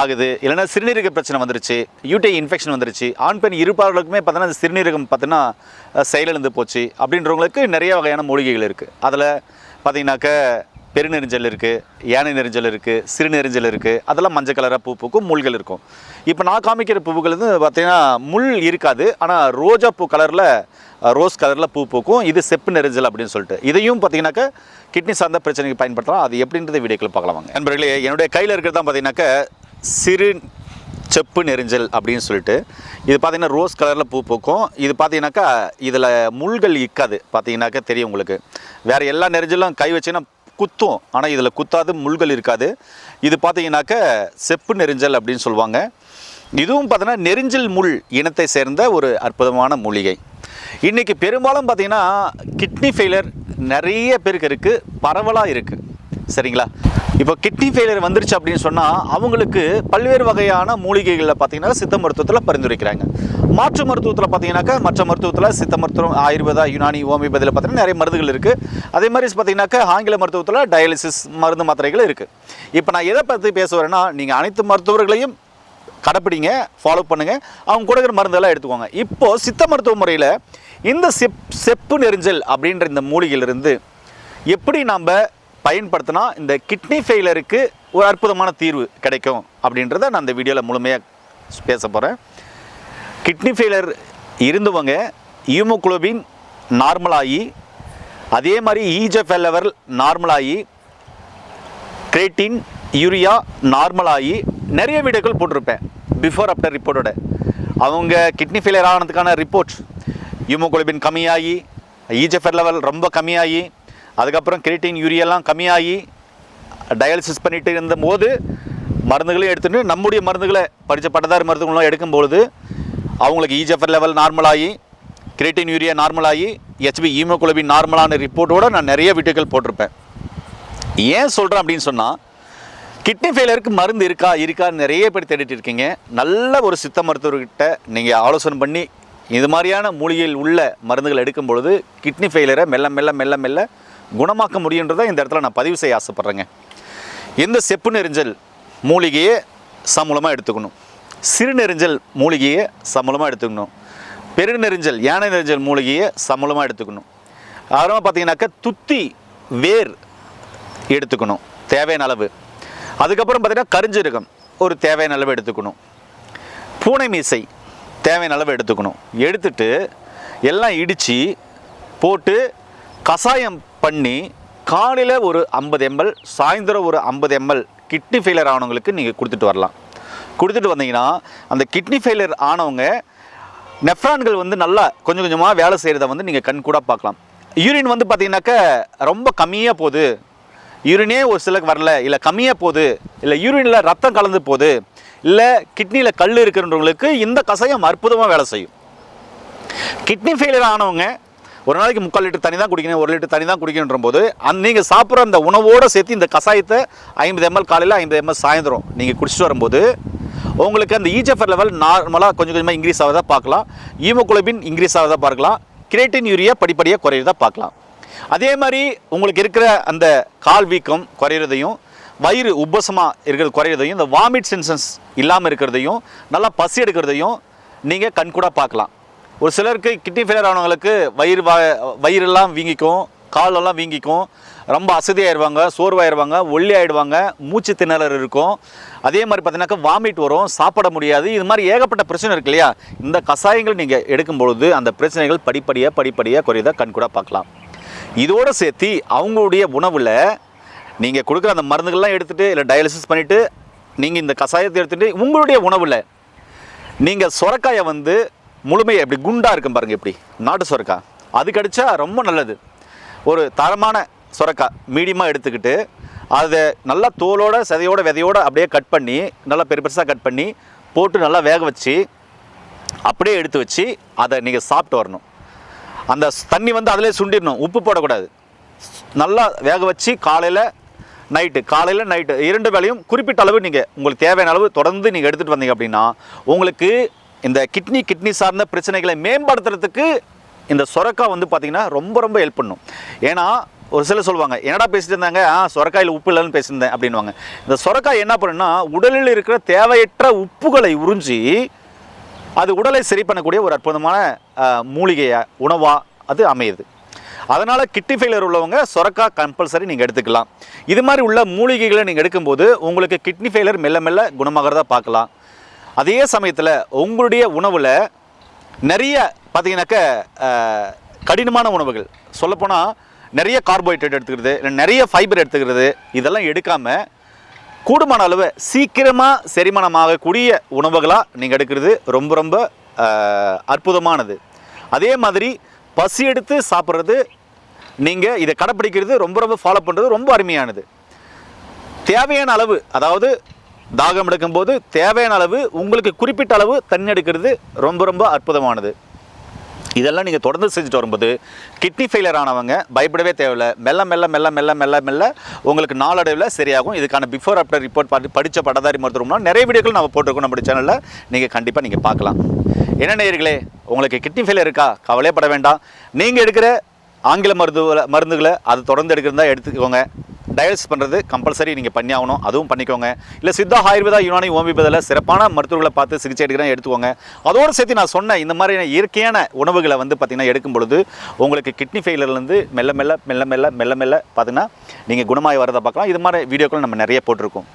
ஆகுது. இல்லைன்னா சிறுநீரக பிரச்சனை வந்துருச்சு. யூடி இன்ஃபெக்ஷன் வந்துருச்சு. ஆண் பெண் இருப்பார்களுக்குமே பார்த்தோன்னா அந்த சிறுநீரகம் பார்த்தீங்கன்னா செயலிழந்து போச்சு. அப்படின்றவங்களுக்கு நிறைய வகையான மூலிகைகள் இருக்குது அதில் பார்த்திங்கனாக்க பெருநெறிஞ்சல் இருக்குது யானை நெறிஞ்சல் இருக்குது சிறுநெறிஞ்சல் இருக்குது அதெல்லாம் மஞ்சள் கலராக பூ பூக்கும் முள்கள் இருக்கும். இப்போ நான் காமிக்கிற பூவுகள் வந்து பார்த்திங்கன்னா முள் இருக்காது. ஆனால் ரோஜா பூ கலரில் ரோஸ் கலரில் பூ பூக்கும். இது செப்பு நெறிஞ்சல் அப்படின்னு சொல்லிட்டு. இதையும் பார்த்திங்கனாக்கா கிட்னி சார்ந்த பிரச்சனைக்கு பயன்படுத்தலாம். அது எப்படின்றத வீடியோக்கள் பார்க்கலாம் வாங்க. நண்பர்களே என்னுடைய கையில் இருக்கிறது தான் பார்த்தீங்கன்னாக்க சிறு செப்பு நெரிஞ்சல் அப்படின்னு சொல்லிட்டு இது பார்த்தீங்கன்னா ரோஸ் கலரில் பூ பூக்கும். இது பார்த்தீங்கன்னாக்கா இதில் முள்கள் இக்காது. பார்த்தீங்கன்னாக்கா தெரியும் உங்களுக்கு. வேறு எல்லா நெரிஞ்சலும் கை வச்சுன்னா குத்தும். ஆனால் இதில் குத்தாது முள்கள் இருக்காது. இது பார்த்தீங்கன்னாக்கா செப்பு நெரிஞ்சல் அப்படின்னு சொல்லுவாங்க. இதுவும் பார்த்தீங்கன்னா நெரிஞ்சல் முள் இனத்தை சேர்ந்த ஒரு அற்புதமான மூலிகை. இன்றைக்கி பெரும்பாலும் பார்த்தீங்கன்னா கிட்னி ஃபெயிலியர் நிறைய பேருக்கு இருக்குது பரவலாக இருக்குது சரிங்களா? இப்போ கிட்னி ஃபெயிலியர் வந்துருச்சு அப்படின்னு சொன்னால் அவங்களுக்கு பல்வேறு வகையான மூலிகைகளில் பார்த்தீங்கன்னா சித்த மருத்துவத்தில் பரிந்துரைக்கிறாங்க. மாற்று மருத்துவத்தில் பார்த்தீங்கன்னாக்கா மற்ற மருத்துவத்தில் சித்த மருத்துவம் ஆயுர்வேதா யுனானி ஹோமியோபதியில் பார்த்தீங்கன்னா நிறைய மருந்துகள் இருக்குது அதே மாதிரி பார்த்தீங்கன்னாக்கா ஆங்கில மருத்துவத்தில் டயாலிசிஸ் மருந்து மாத்திரைகள் இருக்குது இப்போ நான் எதை பற்றி பேச வரேன்னா நீங்கள் அனைத்து மருத்துவர்களையும் கடைப்பிடிங்க ஃபாலோ பண்ணுங்கள் அவங்க கொடுக்குற மருந்தெல்லாம் எடுத்துக்கோங்க. இப்போது சித்த மருத்துவ முறையில் இந்த செப் செப்பு நெரிஞ்சல் அப்படின்ற இந்த மூலிகையிலிருந்து எப்படி நாம் பயன்படுத்தினா இந்த கிட்னி ஃபெயிலருக்கு ஒரு அற்புதமான தீர்வு கிடைக்கும் அப்படின்றத நான் இந்த வீடியோவில் முழுமையாக பேச போகிறேன் கிட்னி ஃபெயிலர் இருந்தவங்க ஹீமோகுளோபின் நார்மலாகி அதே மாதிரி ஈஜெஃப்எல் லெவல் நார்மலாகி கிரேட்டின் யூரியா நார்மலாகி நிறைய வீடியோக்கள் போட்டிருப்பேன் பிஃபோர் ஆஃப்டர் ரிப்போர்ட்டோட அவங்க கிட்னி ஃபெயிலியர் ஆனதுக்கான ரிப்போர்ட் ஹியூமோகுளோபின் கம்மியாகி ஈஜெஃபர் லெவல் ரொம்ப கம்மியாகி அதுக்கப்புறம் கிரேட்டின் யூரியாலாம் கம்மியாகி டயாலிசிஸ் பண்ணிட்டு இருந்தபோது மருந்துகளையும் எடுத்துட்டு நம்முடைய மருந்துகளை படித்த பட்டதாரி மருந்துகளும் எடுக்கும்பொழுது அவங்களுக்கு ஈஜெஃபர் லெவல் நார்மலாகி கிரேட்டின் யூரியா நார்மலாகி ஹெச்பி ஹீமோகுளோபின் நார்மலான ரிப்போர்ட்டோட நான் நிறைய வீட்டுகள் போட்டிருப்பேன். ஏன் சொல்கிறேன் அப்படின்னு சொன்னால் கிட்னி ஃபெயிலருக்கு மருந்து இருக்கா இருக்கான்னு நிறைய பேர் தேடிட்டு இருக்கீங்க. நல்ல ஒரு சித்த மருத்துவர்கிட்ட நீங்கள் ஆலோசனை பண்ணி இது மாதிரியான மூலிகையில் உள்ள மருந்துகள் எடுக்கும் பொழுது கிட்னி ஃபெயிலரை மெல்ல மெல்ல மெல்ல மெல்ல குணமாக்க முடியுன்றதை இந்த இடத்துல நான் பதிவு செய்ய ஆசைப்பட்றேங்க. இந்த செப்பு நெரிஞ்சல் மூலிகையை சமூலமாக எடுத்துக்கணும். சிறு நெறிஞ்சல் மூலிகையை சமூலமாக எடுத்துக்கணும். பெரு நெறிஞ்சல் யானை நெரிஞ்சல் மூலிகையை சமூலமாக எடுத்துக்கணும். அப்புறமா பார்த்தீங்கன்னாக்கா துத்தி வேர் எடுத்துக்கணும் தேவையான அளவு. அதுக்கப்புறம் பார்த்தீங்கன்னா கரிஞ்சீரகம் ஒரு தேவையான அளவு எடுத்துக்கணும். பூனை மீசை தேவையான அளவு எடுத்துக்கணும். எடுத்துட்டு எல்லாம் இடித்து போட்டு கஷாயம் பண்ணி காலையில் ஒரு ஐம்பது எம்எல் சாயந்தரம் ஒரு ஐம்பது எம்எல் கிட்னி ஃபெயிலியர் ஆனவங்களுக்கு நீங்கள் கொடுத்துட்டு வரலாம். கொடுத்துட்டு வந்தீங்கன்னா அந்த கிட்னி ஃபெயிலியர் ஆனவங்க நெஃப்ரான்கள் வந்து நல்லா கொஞ்சம் கொஞ்சமாக வேலை செய்கிறத வந்து நீங்கள் கண் கூட பார்க்கலாம். யூரின் வந்து பார்த்தீங்கன்னாக்க ரொம்ப கம்மியாக போகுது. யூரினே ஒரு சிலருக்கு வரல இல்லை கம்மியாக போகுது இல்லை யூரினில் ரத்தம் கலந்து போகுது இல்லை கிட்னியில் கல் இருக்கிறவங்களுக்கு இந்த கஷாயம் அற்புதமாக வேலை செய்யும். கிட்னி ஃபெயிலியர் ஆனவங்க ஒரு நாளைக்கு முக்கால் லிட்டர் தண்ணி தான் குடிக்கணும் ஒரு லிட்டர் தண்ணி தான் குடிக்கணுன்ற போது அந்த நீங்கள் சாப்பிட்ற அந்த உணவோடு சேர்த்து இந்த கஷாயத்தை ஐம்பது எம்எல் காலையில் ஐம்பது எம்எல் சாயந்தரம் நீங்கள் குடிச்சிட்டு வரும்போது உங்களுக்கு அந்த ஈஜெஃபர் லெவல் நார்மலாக கொஞ்சம் கொஞ்சமாக இன்க்ரீஸ் ஆகிறதா பார்க்கலாம். ஈமோகுளோபின் இன்க்ரீஸ் ஆகிறதா பார்க்கலாம். கிரேட்டின் யூரியா படிப்படியாக குறையிறதா பார்க்கலாம். அதே மாதிரி உங்களுக்கு இருக்கிற அந்த கால் வீக்கம் குறையிறதையும் வயிறு உப்பசமாக இருக்கிறது குறையிறதையும் இந்த வாமிட் சென்சன்ஸ் இல்லாமல் இருக்கிறதையும் நல்லா பசி எடுக்கிறதையும் நீங்கள் கண்கூடாக பார்க்கலாம். ஒரு சிலருக்கு கிட்னி ஃபெயிலியர் ஆனவங்களுக்கு வயிறு வயிறெல்லாம் வீங்கிக்கும் காலெல்லாம் வீங்கிக்கும் ரொம்ப அசதியாயிருவாங்க சோர்வாயிருவாங்க ஒல்லி ஆயிடுவாங்க மூச்சு திணறல் இருக்கும். அதே மாதிரி பார்த்தீங்கன்னாக்கா வாமிட் வரும் சாப்பிட முடியாது. இது மாதிரி ஏகப்பட்ட பிரச்சனை இருக்கு இல்லையா? இந்த கஷாயங்கள் நீங்கள் எடுக்கும் பொழுது அந்த பிரச்சனைகள் படிப்படியாக படிப்படியாக குறையதாக கண்கூட பார்க்கலாம். இதோடு சேர்த்து அவங்களுடைய உணவில் நீங்கள் கொடுக்குற அந்த மருந்துகள்லாம் எடுத்துகிட்டு இல்லை டயாலிசிஸ் பண்ணிவிட்டு நீங்கள் இந்த கஷாயத்தை எடுத்துகிட்டு உங்களுடைய உணவில் நீங்கள் சுரக்காயை வந்து முழுமையாக இப்படி குண்டாக இருக்கும் பாருங்க இப்படி. நாட்டு சுரக்காய் அது கடிச்சா ரொம்ப நல்லது. ஒரு தரமான சுரக்காய் மீடியமாக எடுத்துக்கிட்டு அதை நல்லா தோலோட சதையோட விதையோட அப்படியே கட் பண்ணி நல்லா பெரு பெருசாக கட் பண்ணி போட்டு நல்லா வேக வச்சு அப்படியே எடுத்து வச்சு அதை நீங்கள் சாப்பிட்டு வரணும். அந்த தண்ணி வந்து அதிலே சுண்டிடணும் உப்பு போடக்கூடாது. நல்லா வேக வச்சு காலையில் நைட்டு காலையில் நைட்டு இரண்டு வேளையும் குறிப்பிட்ட அளவு நீங்கள் உங்களுக்கு தேவையான அளவு தொடர்ந்து நீங்கள் எடுத்துகிட்டு வந்தீங்க அப்படின்னா உங்களுக்கு இந்த கிட்னி கிட்னி சார்ந்த பிரச்சனைகளை மேம்படுத்துறதுக்கு இந்த சொரக்காய் வந்து பார்த்திங்கன்னா ரொம்ப ரொம்ப ஹெல்ப் பண்ணும். ஏன்னா ஒரு சிலர் சொல்லுவாங்க என்னடா பேசிட்டு இருந்தாங்க? ஆ சொரக்காயில் உப்பு இல்லைன்னு பேசியிருந்தேன் அப்படின்வாங்க இந்த சொரக்காய் என்ன பண்ணுன்னா உடலில் இருக்கிற தேவையற்ற உப்புகளை உறிஞ்சி அது உடலை சரி பண்ணக்கூடிய ஒரு அற்புதமான மூலிகையாக உணவாக அது அமையுது. அதனால் கிட்னி ஃபெயிலியர் உள்ளவங்க சொரக்காய் கம்பல்சரி நீங்கள் எடுத்துக்கலாம். இது மாதிரி உள்ள மூலிகைகளை நீங்கள் எடுக்கும்போது உங்களுக்கு கிட்னி ஃபெயிலியர் மெல்ல மெல்ல குணமாகிறதா பார்க்கலாம். அதே சமயத்தில் உங்களுடைய உணவில் நிறைய பார்த்தீங்கன்னாக்க கடினமான உணவுகள். சொல்லப்போனால் நிறைய கார்போஹைட்ரேட் எடுத்துக்கிறது நிறைய ஃபைபர் எடுத்துக்கிறது இதெல்லாம் எடுக்காமல் கூடுமான அளவு சீக்கிரமாக செரிமானமாகக்கூடிய உணவுகளாக நீங்கள் எடுக்கிறது ரொம்ப ரொம்ப அற்புதமானது. அதே மாதிரி பசி எடுத்து சாப்பிட்றது நீங்கள் இதை கடைப்பிடிக்கிறது ரொம்ப ரொம்ப ஃபாலோ பண்ணுறது ரொம்ப அருமையானது. தேவையான அளவு அதாவது தாகம் எடுக்கும்போது தேவையான அளவு உங்களுக்கு குறிப்பிட்ட அளவு தண்ணி எடுக்கிறது ரொம்ப ரொம்ப அற்புதமானது. இதெல்லாம் நீங்கள் தொடர்ந்து செஞ்சுட்டு வரும்போது கிட்னி ஃபெயிலியர் ஆனவங்க பயப்படவே தேவையில்ல. மெல்ல மெல்ல மெல்ல மெல்ல மெல்ல மெல்ல உங்களுக்கு நாளடைவில் சரியாகும். இதுக்கான பிஃபோர் ஆஃப்டர் ரிப்போர்ட் பார்த்து படித்த பட்டதாரி மருத்துவம்னா நிறைய வீடியோக்கள் நம்ம போட்டிருக்கோம் நம்ம சேனலில் நீங்கள் கண்டிப்பாக நீங்கள் பார்க்கலாம். என்ன நேயர்களே உங்களுக்கு கிட்னி ஃபெயிலியர் இருக்கா? கவலையப்பட வேண்டாம். நீங்கள் எடுக்கிற ஆங்கில மருந்து மருந்துகளை அது தொடர்ந்து எடுக்கிறதா எடுத்துக்கோங்க. டயல்ஸ் பண்ணுறது கம்பல்சரி நீங்கள் பண்ணி ஆகணும். அதுவும் பண்ணிக்கோங்க. இல்லை சித்தா ஆயுர்வேதா யுனானி ஹோமியோபதியில் சிறப்பான மருத்துவர்களை பார்த்து சிகிச்சை எடுக்கிறேன் எடுத்துக்கோங்க. அதோடு சேர்த்து நான் சொன்ன இந்த மாதிரியான இயற்கையான உணவுகளை வந்து பார்த்திங்கன்னா எடுக்கும் பொழுது உங்களுக்கு கிட்னி ஃபெயிலர்லேருந்து மெல்ல மெல்ல மெல்ல மெல்ல மெல்ல மெல்ல பார்த்திங்கன்னா நீங்கள் குணமாகி வரதை பார்க்கலாம். இது மாதிரி வீடியோக்கள் நம்ம நிறைய போட்டிருக்கோம்.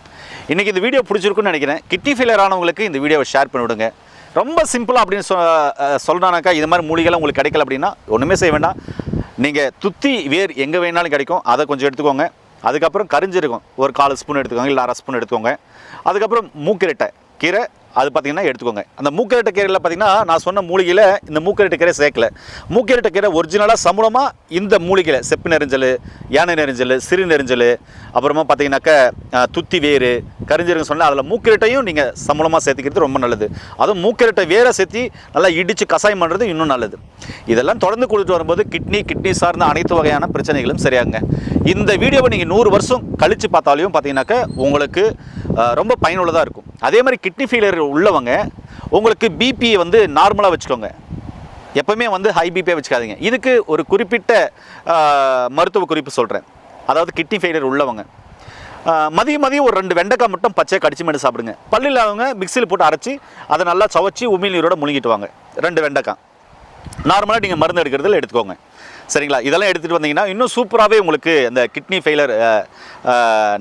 இன்றைக்கி இந்த வீடியோ பிடிச்சிருக்குன்னு நினைக்கிறேன். கிட்னி ஃபெயிலர் ஆனவங்களுக்கு இந்த வீடியோவை ஷேர் பண்ணிவிடுங்க. ரொம்ப சிம்பிளாக அப்படின்னு சொ சொல்கிறானாக்கா இது மாதிரி மூலிகைலாம் உங்களுக்கு கிடைக்கல அப்படின்னா ஒன்றுமே செய்ய வேண்டாம். நீங்கள் துத்தி வேர் எங்கே வேணாலும் கிடைக்கும். அதை கொஞ்சம் எடுத்துக்கோங்க. அதுக்கப்புறம் கரிஞ்சிருக்கும். ஒரு கால் ஸ்பூன் எடுத்துக்கோங்க இல்லை அரை ஸ்பூன் எடுத்துக்கோங்க. அதுக்கப்புறம் மூக்கிரட்டை. கீரை அது பார்த்தீங்கன்னா எடுத்துக்கோங்க. அந்த மூக்கிரட்டை கீரையில் பார்த்தீங்கன்னா நான் சொன்ன மூலிகையில் இந்த மூக்கிரட்டை கீரை சேர்க்கல. மூக்கிரட்டை கீரை ஒரிஜினலாக சமூலமாக இந்த மூலிகையில் செப்பு நெரிஞ்சல் யானை நெரிஞ்சல் சிறு நெரிஞ்சல் அப்புறமா பார்த்தீங்கன்னாக்க துத்தி வேறு கரிஞ்சிருங்க சொன்னால் அதில் மூக்கரட்டையும் நீங்கள் சமூலமாக சேர்த்துக்கிறது ரொம்ப நல்லது. அதுவும் மூக்கரட்டை வேரை சேர்த்து நல்லா இடித்து கசாயம் பண்ணுறது இன்னும் நல்லது. இதெல்லாம் தொடர்ந்து கொடுத்துட்டு வரும்போது கிட்னி கிட்னி சார்ந்த அனைத்து வகையான பிரச்சனைகளும் சரியாகுங்க. இந்த வீடியோவை நீங்கள் நூறு வருஷம் கழித்து பார்த்தாலையும் பார்த்தீங்கன்னாக்க உங்களுக்கு ரொம்ப பயனுள்ளதாக இருக்கும். அதே மாதிரி கிட்னி ஃபெயிலியர் உள்ளவங்க உங்களுக்கு பிபியை வந்து நார்மலாக வச்சுக்கோங்க. எப்பவுமே வந்து ஹை பிபியை வச்சுக்காதீங்க. இதுக்கு ஒரு குறிப்பிட்ட மருத்துவ குறிப்பு சொல்கிறேன் அதாவது கிட்னி ஃபெயிலியர் உள்ளவங்க. மதியம் மதியம் ஒரு ரெண்டு வெண்டைக்காய் மட்டும் பச்சை கடிச்சு மட்டும் சாப்பிடுங்க. பல்லு இல்லாதவங்க மிக்சியில் போட்டு அரைச்சி அதை நல்லா சவச்சி உமிழ் நீரோட முழுங்கிட்டு வாங்க. ரெண்டு வெண்டைக்காய். நார்மலாக நீங்கள் மருந்து எடுக்கிறதுல எடுத்துக்கோங்க. சரிங்களா? இதெல்லாம் எடுத்துகிட்டு வந்தீங்கன்னா இன்னும் சூப்பராகவே உங்களுக்கு இந்த கிட்னி ஃபெயிலர்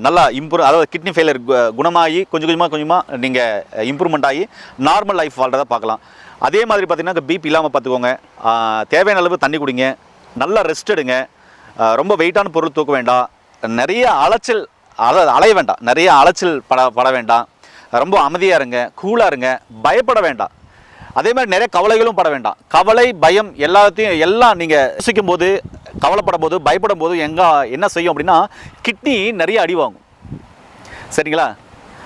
நல்லா இம்ப்ரூவ் அதாவது கிட்னி ஃபெயிலர் குணமாகி கொஞ்சம் கொஞ்சமாக கொஞ்சமாக நீங்கள் இம்ப்ரூவ்மெண்ட் ஆகி நார்மல் லைஃப் வாழ்கிறத பார்க்கலாம். அதே மாதிரி பார்த்தீங்கன்னா பிபி இல்லாமல் பார்த்துக்கோங்க. தேவையான அளவு தண்ணி குடிங்க. நல்லா ரெஸ்ட் எடுங்க. ரொம்ப வெயிட்டான பொருள் தூக்க வேண்டாம். நிறைய அலைச்சல் அதாவது அலைய வேண்டாம். நிறைய அலைச்சல் பட பட வேண்டாம். ரொம்ப அமைதியாக இருங்க. கூலாக இருங்க. பயப்பட வேண்டாம். அதே மாதிரி நிறைய கவலைகளும் பட வேண்டாம். கவலை பயம் எல்லாத்தையும் எல்லாம் நீங்கள் யோசிக்கும் போது கவலைப்படும் போது பயப்படும் போது எங்கே என்ன செய்யும் அப்படின்னா கிட்னி நிறைய அடி வாங்கும். சரிங்களா?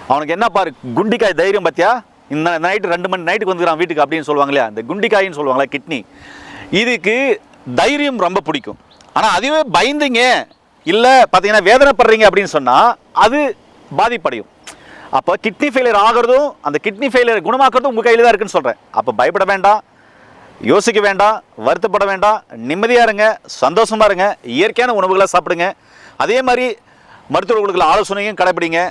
அவனுக்கு என்ன பாரு குண்டிக்காய் தைரியம் பார்த்தியா இந்த நைட்டு ரெண்டு மணி நைட்டுக்கு வந்துக்கிறான் வீட்டுக்கு அப்படின்னு சொல்லுவாங்க இல்லையா? இந்த குண்டிக்காயின்னு சொல்லுவாங்களா கிட்னி இதுக்கு தைரியம் ரொம்ப பிடிக்கும். ஆனால் அதுவே பயந்தீங்க இல்லை பார்த்தீங்கன்னா வேதனைப்படுறீங்க அப்படின்னு சொன்னால் அது பாதிப்படையும். அப்போ கிட்னி ஃபெயிலியர் ஆகிறதும் அந்த கிட்னி ஃபெயிலியர் குணமாக்குறதும் உங்கள் கையில் தான் இருக்குன்னு சொல்கிறேன் அப்போ பயப்பட வேண்டாம் யோசிக்க வேண்டாம் வருத்தப்பட வேண்டாம் நிம்மதியாக இருங்க சந்தோஷமாக இருங்க இயற்கையான உணவுகளை சாப்பிடுங்க. அதே மாதிரி மருத்துவர்களுக்கு ஆலோசனையும் கடைப்பிடிங்க.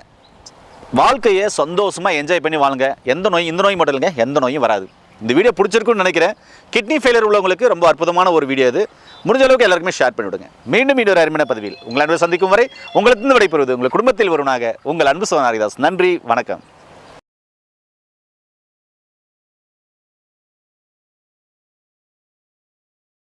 வாழ்க்கையை சந்தோஷமாக என்ஜாய் பண்ணி வாழுங்க. எந்த நோய் இந்த நோய் மட்டும் இல்லைங்க எந்த நோயும் வராது. இந்த வீடியோ பிடிச்சிருக்குன்னு நினைக்கிறேன். கிட்னி ஃபெயிலியர் உள்ளவங்களுக்கு ரொம்ப அற்புதமான ஒரு வீடியோ இது. முடிஞ்ச அளவுக்கு எல்லாருக்குமே ஷேர் பண்ணிவிடுங்க. மீண்டும் இன்னொரு அருமையான பதிவில் உங்கள் அன்பு சந்திக்கும் வரை உங்களுக்கு விடைபெறுவது உங்கள் குடும்பத்தில் வருவனாக உங்கள் அன்பு சோனாரிதாஸ் நன்றி வணக்கம்.